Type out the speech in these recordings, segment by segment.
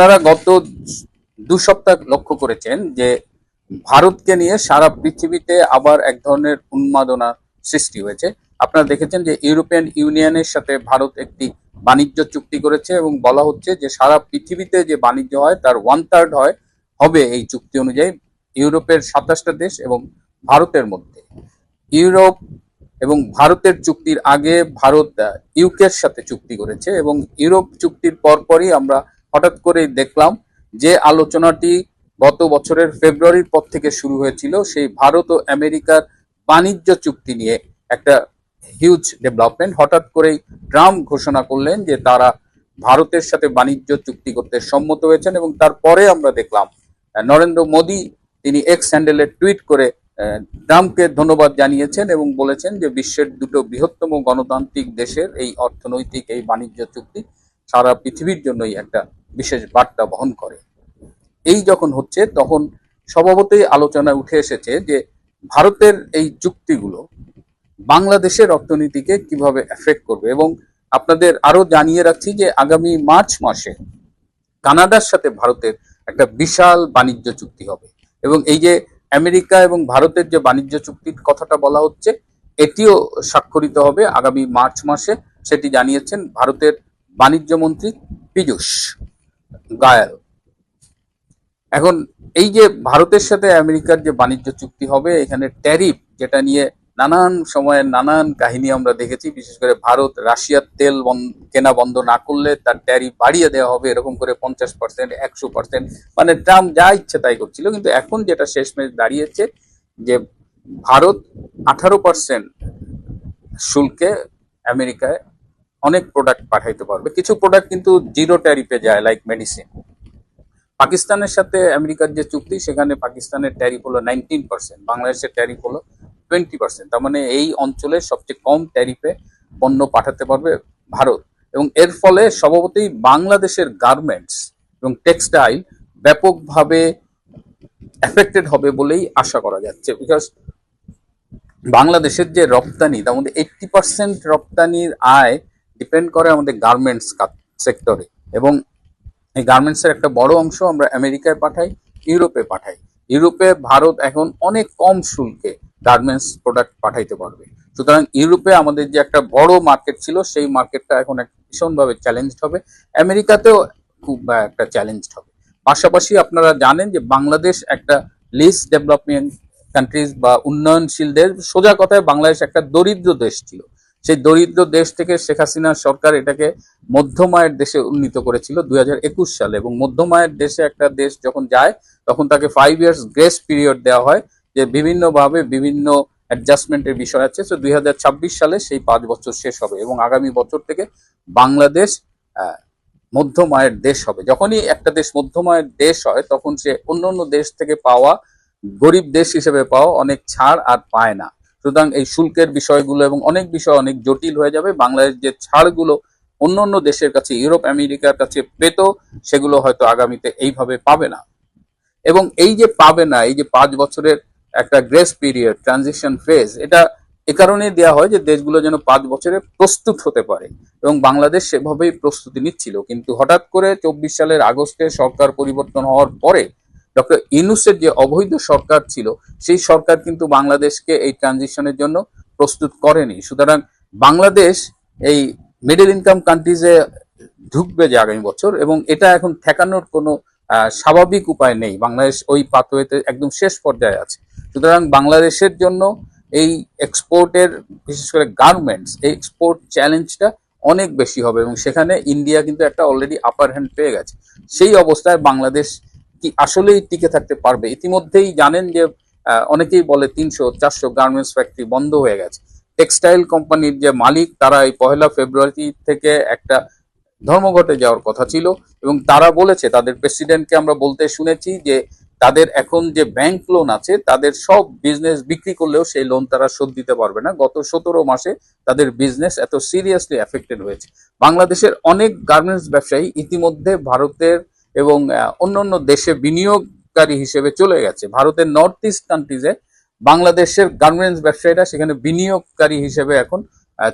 আপনারা গত দু সপ্তাহ লক্ষ্য করেছেন যে ভারতকে নিয়ে সারা পৃথিবীতে আবার এক ধরনের উন্মাদনা সৃষ্টি হয়েছে। আপনারা দেখেছেন যে ইউরোপিয়ান ইউনিয়নের সাথে ভারত একটি বাণিজ্য চুক্তি করেছে এবং বলা হচ্ছে যে সারা পৃথিবীতে যে বাণিজ্য হয়, তার ওয়ান থার্ড হয়, হবে এই চুক্তি অনুযায়ী ইউরোপের সাতাশটা দেশ এবং ভারতের মধ্যে। ইউরোপ এবং ভারতের চুক্তির আগে ভারত ইউকের সাথে চুক্তি করেছে এবং ইউরোপ চুক্তির পরপরই আমরা হঠাৎ করে দেখলাম যে আলোচনাটি গত বছরের ফেব্রুয়ারির পর থেকে শুরু হয়েছিল সেই ভারত ও আমেরিকার বাণিজ্য চুক্তি নিয়ে একটা হিউজ ডেভেলপমেন্ট হঠাৎ করেই ট্রাম্প ঘোষণা করলেন যে তারা ভারতের সাথে বাণিজ্য চুক্তি করতে সম্মত হয়েছেন এবং তারপরে আমরা দেখলাম নরেন্দ্র মোদী তিনি এক্স হ্যান্ডেলে টুইট করে ট্রাম্পকে ধন্যবাদ জানিয়েছেন এবং বলেছেন যে বিশ্বের দুটো বৃহত্তম গণতান্ত্রিক দেশের এই অর্থনৈতিক এই বাণিজ্য চুক্তি সারা পৃথিবীর জন্যই একটা বিশেষ বার্তা বহন করে। এই যখন হচ্ছে, তখন স্বভাবতই আলোচনায় উঠে এসেছে যে, ভারতের এই চুক্তিগুলো বাংলাদেশের অর্থনীতিকে কীভাবে এফেক্ট করবে এবং আপনাদের আরও জানিয়ে রাখছি যে, আগামী মার্চ মাসে কানাডার সাথে ভারতের একটা বিশাল বাণিজ্য চুক্তি হবে এবং এই যে আমেরিকা এবং ভারতের যে বাণিজ্য চুক্তির কথাটা বলা হচ্ছে, এটিও স্বাক্ষরিত হবে আগামী মার্চ মাসে। সেটি জানিয়েছেন ভারতের বাণিজ্য মন্ত্রী পীযূষ গায়াল। এখন এই যে ভারতের সাথে আমেরিকার যে বাণিজ্য চুক্তি হবে, এখানে ট্যারিফ যেটা নিয়ে নানান সময়ের নানান কাহিনী আমরা দেখেছি, বিশেষ করে ভারত রাশিয়ার তেল কেনা বন্ধ না করলে তার ট্যারিফ বাড়িয়ে দেওয়া হবে, এরকম করে পঞ্চাশ পার্সেন্ট, একশো পার্সেন্ট মানে ট্রাম্প যা ইচ্ছে তাই করছিল, কিন্তু এখন যেটা শেষমেশ দাঁড়িয়েছে যে ভারত আঠারো পার্সেন্ট শুল্কে আমেরিকায় অনেক প্রোডাক্ট পাঠাইতে পারবে। কিছু প্রোডাক্ট কিন্তু জিরো ট্যারিফে যায় লাইক মেডিসিন পাকিস্তানের সাথে আমেরিকার যে চুক্তি, সেখানে পাকিস্তানের ট্যারিফ হলো নাইনটিন পার্সেন্ট বাংলাদেশের ট্যারিফ হলো টোয়েন্টি পার্সেন্ট তার মানে এই অঞ্চলে সবচেয়ে কম ট্যারিফে পণ্য পাঠাতে পারবে ভারত। এবং এর ফলে স্বভাবতই বাংলাদেশের গার্মেন্টস এবং টেক্সটাইল ব্যাপকভাবে এফেক্টেড হবে বলেই আশা করা যাচ্ছে। বিকজ বাংলাদেশের যে রপ্তানি, তার মধ্যে এইটটি পার্সেন্ট রপ্তানির আয় ডিপেন্ড করে আমাদের গার্মেন্টস সেক্টরে এবং এই গার্মেন্টসের একটা বড় অংশ আমরা আমেরিকায় পাঠাই, ইউরোপে পাঠাই। ইউরোপে ভারত এখন অনেক কম শুল্কে গার্মেন্টস প্রোডাক্ট পাঠাইতে পারবে। সুতরাং ইউরোপে আমাদের যে একটা বড় মার্কেট ছিল, সেই মার্কেটটা এখন ভীষণভাবে চ্যালেঞ্জড হবে। আমেরিকাতেও খুব একটা চ্যালেঞ্জড হবে। পাশাপাশি আপনারা জানেন যে বাংলাদেশ একটা লিস্ট ডেভেলপমেন্ট কান্ট্রিজ বা উন্নয়নশীল দেশ সোজা কথায় বাংলাদেশ একটা দরিদ্র দেশ ছিল। সেই দরিদ্র দেশ থেকে শেখ হাসিনা সরকার এটাকে মধ্যমায়ের দেশে উন্নীত করেছিল দুই হাজার একুশ সালে এবং মধ্যমায়ের দেশে একটা দেশ যখন যায়, তখন তাকে ফাইভ ইয়ার্স গ্রেস পিরিয়ড দেওয়া হয়, যে বিভিন্নভাবে বিভিন্ন অ্যাডজাস্টমেন্টের বিষয় আছে। তো দুই হাজার ছাব্বিশ সালে সেই পাঁচ বছর শেষ হবে এবং আগামী বছর থেকে বাংলাদেশ মধ্যমায়ের দেশ হবে। যখনই একটা দেশ মধ্যমায়ের দেশ হয়, তখন সে অন্য অন্য দেশ থেকে পাওয়া গরিব দেশ হিসেবে পাওয়া অনেক ছাড় আর পায় না। সুতরাং এই শুল্কের বিষয়গুলো এবং অনেক বিষয় অনেক জটিল হয়ে যাবে। বাংলাদেশ যে ছাড়গুলো অন্য অন্য দেশের কাছে, ইউরোপ, আমেরিকার কাছে পেত, সেগুলো হয়তো আগামীতে এইভাবে পাবে না। এবং এই যে পাবে না, এই যে পাঁচ বছরের একটা গ্রেস পিরিয়ড ট্রানজিশন ফেজ এটা এ কারণে দেওয়া হয় যে দেশগুলো যেন পাঁচ বছরে প্রস্তুত হতে পারে। এবং বাংলাদেশ সেভাবেই প্রস্তুতি নিচ্ছিল। কিন্তু হঠাৎ করে চব্বিশ সালের আগস্টে সরকার পরিবর্তন হওয়ার পরে ডক্টর ইউনুসের যে অবৈধ সরকার ছিল, সেই সরকার কিন্তু বাংলাদেশকে এই ট্রানজিশনের জন্য প্রস্তুত করেনি। সুতরাং বাংলাদেশ এই মিডল ইনকাম কান্ট্রিজে ঢুকবে যে আগামী বছর এবং এটা এখন ঠেকানোর কোনো স্বাভাবিক উপায় নেই। বাংলাদেশ ওই পাথওয়েতে একদম শেষ পর্যায়ে আছে। সুতরাং বাংলাদেশের জন্য এই এক্সপোর্টের বিশেষ করে গার্মেন্টস এই এক্সপোর্ট চ্যালেঞ্জটা অনেক বেশি হবে এবং সেখানে ইন্ডিয়া কিন্তু একটা অলরেডি আপার হ্যান্ড পেয়ে গেছে। সেই অবস্থায় বাংলাদেশ কি আসলেই টিকে থাকতে পারবে। ইতিমধ্যেই জানেন যে অনেকেই বলে তিনশো, চারশো গার্মেন্টস ফ্যাক্টরি বন্ধ হয়ে গেছে। টেক্সটাইল কোম্পানির যে মালিক, তারা এই পহেলা ফেব্রুয়ারি থেকে একটা ধর্মঘটে যাওয়ার কথা ছিল এবং তারা বলেছে, তাদের প্রেসিডেন্টকে আমরা বলতে শুনেছি যে, তাদের এখন যে ব্যাংক লোন আছে, তাদের সব বিজনেস বিক্রি করলেও সেই লোন তারা শোধ দিতে পারবে না। গত সতেরো মাসে তাদের বিজনেস এত সিরিয়াসলি এফেক্টেড হয়েছে। বাংলাদেশের অনেক গার্মেন্টস ব্যবসায়ী ইতিমধ্যে ভারতের এবং আহ, অন্যান্য দেশে বিনিয়োগকারী হিসেবে চলে গেছে। ভারতের নর্থ ইস্ট কান্ট্রিজে বাংলাদেশের গার্মেন্টস ব্যবসায়ীরা সেখানে বিনিয়োগকারী হিসেবে এখন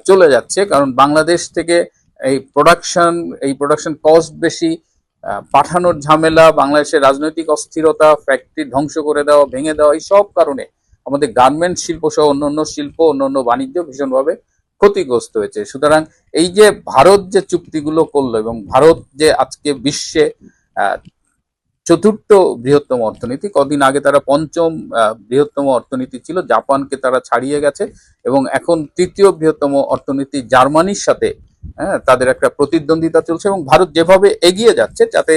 চলে যাচ্ছে। কারণ বাংলাদেশ থেকে এই প্রোডাকশন এই প্রোডাকশন কস্ট বেশি পাঠানোর ঝামেলা বাংলাদেশের রাজনৈতিক অস্থিরতা ফ্যাক্টরি ধ্বংস করে দেওয়া ভেঙে দেওয়া এই সব কারণে আমাদের গার্মেন্ট শিল্প সহ অন্যান্য শিল্প অন্যান্য বাণিজ্য ভীষণভাবে ক্ষতিগ্রস্ত হয়েছে। সুতরাং এই যে ভারত যে চুক্তিগুলো করল এবং ভারত যে আজকে বিশ্বে চতুর্থ বৃহত্তম অর্থনীতি। কদিন আগে তারা পঞ্চম বৃহত্তম অর্থনীতি ছিল। জাপানকে তারা ছাড়িয়ে গেছে এবং এখন তৃতীয় বৃহত্তম অর্থনীতি জার্মানির সাথে হ্যাঁ তাদের একটা প্রতিদ্বন্দ্বিতা চলছে এবং ভারত যেভাবে এগিয়ে যাচ্ছে, যাতে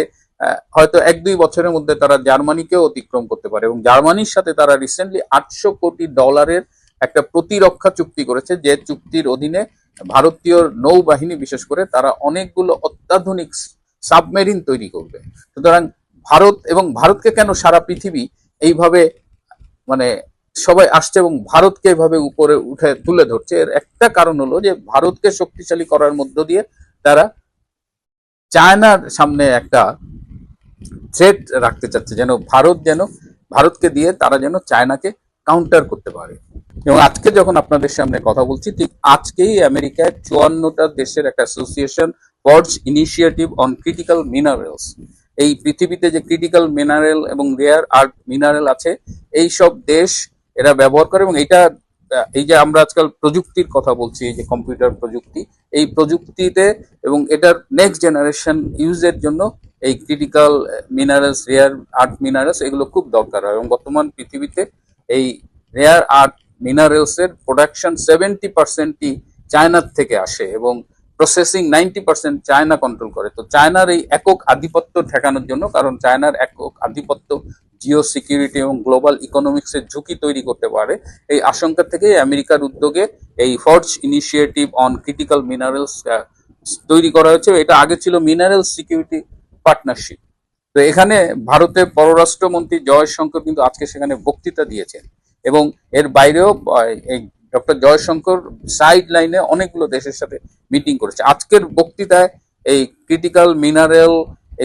হয়তো এক দুই বছরের মধ্যে তারা জার্মানিকেও অতিক্রম করতে পারে এবং জার্মানির সাথে তারা রিসেন্টলি আটশো কোটি ডলারের একটা প্রতিরক্ষা চুক্তি করেছে, যে চুক্তির অধীনে ভারতীয় নৌবাহিনী, বিশেষ করে তারা অনেকগুলো অত্যাধুনিক সাবমেরিন তৈরি করবে। সুতরাং ভারত এবং ভারতকে কেন সারা পৃথিবী এইভাবে মানে সবাই আসছে এবং ভারতকে এভাবে উপরে উঠে তুলে ধরছে? এর একটা কারণ হলো যে ভারতকে শক্তিশালী করার মধ্য দিয়ে তারা চায়নার সামনে একটা থ্রেট রাখতে চাচ্ছে, যেন ভারত যেন ভারতকে দিয়ে তারা যেন চায়নাকে কাউন্টার করতে পারে। এবং আজকে যখন আপনাদের সামনে কথা বলছি, ঠিক আজকেই আমেরিকায় চুয়ান্নটা দেশের একটা association FORGE initiative on critical minerals এই পৃথিবীতে যে ক্রিটিক্যাল মিনারেল এবং রেয়ার আর্ট মিনারেল আছে, এই সব দেশ এরা ব্যবহার করে এবং এটা এই যে আমরা আজকাল প্রযুক্তির কথা বলছি, এই যে কম্পিউটার প্রযুক্তি, এই প্রযুক্তিতে এবং এটার নেক্সট জেনারেশন ইউজের জন্য এই critical minerals rare earth minerals এগুলো খুব দরকার হয় এবং বর্তমান পৃথিবীতে এই রেয়ার আর্ট মিনারেলস এর প্রোডাকশন সেভেন্টি পার্সেন্টই চায়নার থেকে আসে এবং processing ninety percent China control করে। তো চায়নার এই একক আধিপত্য ঠেকানোর জন্য, কারণ চায়নার একক আধিপত্য জিও সিকিউরিটি এবং গ্লোবাল ইকোনমিক্সের ঝুঁকি তৈরি করতে পারে। এই আশঙ্কা থেকে আমেরিকার উদ্যোগে এই FORGE initiative on critical minerals তৈরি করা হয়েছে। এটা আগে ছিল মিনারেল সিকিউরিটি পার্টনারশিপ তো এখানে ভারতের পররাষ্ট্রমন্ত্রী জয়শঙ্কর কিন্তু আজকে সেখানে বক্তৃতা দিয়েছেন। এবং এর বাইরেও ডক্টর জয়শঙ্কর সাইড লাইনে অনেকগুলো দেশের সাথে মিটিং করেছে। আজকের বক্তৃতায় এই ক্রিটিক্যাল মিনারেল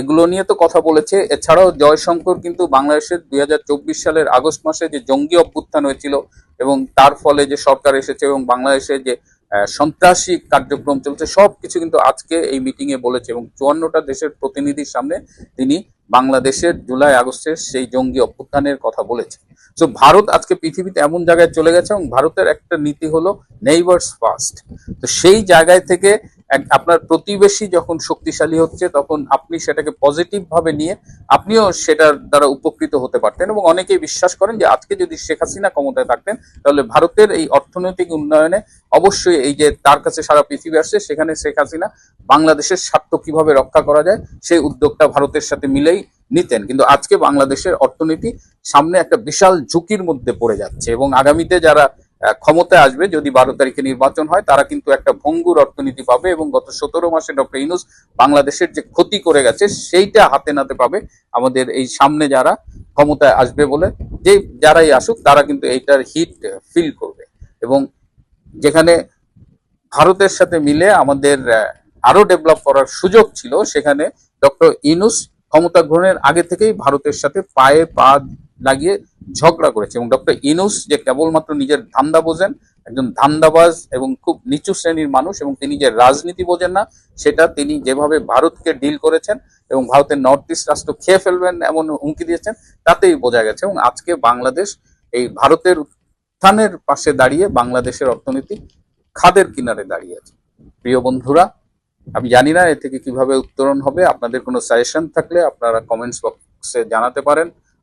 এগুলো নিয়ে তো কথা বলেছে। এছাড়াও জয়শঙ্কর কিন্তু বাংলাদেশের দুই হাজার চব্বিশ সালের আগস্ট মাসে যে জঙ্গি অভ্যুত্থান হয়েছিল এবং তার ফলে যে সরকার এসেছে এবং বাংলাদেশে যে সন্ত্রাসী কার্যক্রম চলছে। সব কিছু কিন্তু আজকে এই মিটিং এ বলেছে এবং চুয়ান্নটা দেশের প্রতিনিধির সামনে তিনি বাংলাদেশের জুলাই আগস্টের সেই জঙ্গি অভ্যুত্থানের কথা বলেছে তো ভারত আজকে পৃথিবীতে এমন জায়গায় চলে গেছে এবং ভারতের একটা নীতি হলো নেইবার্স ফার্স্ট তো সেই জায়গায় থেকে আপনার প্রতিবেশী যখন শক্তিশালী হচ্ছে, তখন আপনি সেটাকে পজিটিভ ভাবে নিয়ে আপনিও সেটার দ্বারা উপকৃত হতে পারতেন এবং অনেকেই বিশ্বাস করেন যে আজকে যদি শেখ হাসিনা ক্ষমতায় থাকতেন, তাহলে ভারতের এই অর্থনৈতিক উন্নয়নে অবশ্যই এই যে তার কাছে সারা পৃথিবী আসছে, সেখানে শেখ হাসিনা বাংলাদেশের স্বার্থ কীভাবে রক্ষা করা যায়, সেই উদ্যোগটা ভারতের সাথে মিলেই নিতেন। কিন্তু আজকে বাংলাদেশের অর্থনীতি সামনে একটা বিশাল ঝুঁকির মধ্যে পড়ে যাচ্ছে এবং আগামীতে যারা ক্ষমতায় আসবে যদি বারো তারিখে নির্বাচন হয়, তারা কিন্তু একটা ভঙ্গুর অর্থনীতি পাবে এবং গত সতেরো মাসে ডক্টর ইনুস বাংলাদেশের যে ক্ষতি করে গেছে, সেইটা হাতে নাতে পাবে আমাদের এই সামনে যারা ক্ষমতায় আসবে বলে। যে যারাই আসুক, তারা কিন্তু এইটার হিট ফিল করবে। এবং যেখানে ভারতের সাথে মিলে আমাদের আরও ডেভেলপ করার সুযোগ ছিল, সেখানে ডক্টর ইনুস ক্ষমতা গ্রহণের আগে থেকেই ভারতের সাথে পায়ে পা লাগিয়ে ঝগড়া করেছে এবং ডক্টর ইনুস যে কেবলমাত্র নিজের ধান্দা বোঝেন, একজন ধান্দাবাজ এবং খুব নিচু শ্রেণির মানুষ এবং তিনি যে রাজনীতি বোঝেন না, সেটা তিনি যেভাবে ভারতকে ডিল করেছেন এবং ভারতের নর্থ ইস্ট রাষ্ট্র খেয়ে ফেলবেন এমন হুমকি দিয়েছেন, তাতেই বোঝা গেছে এবং আজকে বাংলাদেশ এই ভারতের উত্থানের পাশে দাঁড়িয়ে বাংলাদেশের অর্থনীতি খাদের কিনারে দাঁড়িয়ে আছে। প্রিয় বন্ধুরা, আমি জানি না এ থেকে কীভাবে উত্তরণ হবে, আপনাদের কোনো সাজেশন থাকলে আপনারা কমেন্টস বক্সে জানাতে পারেন।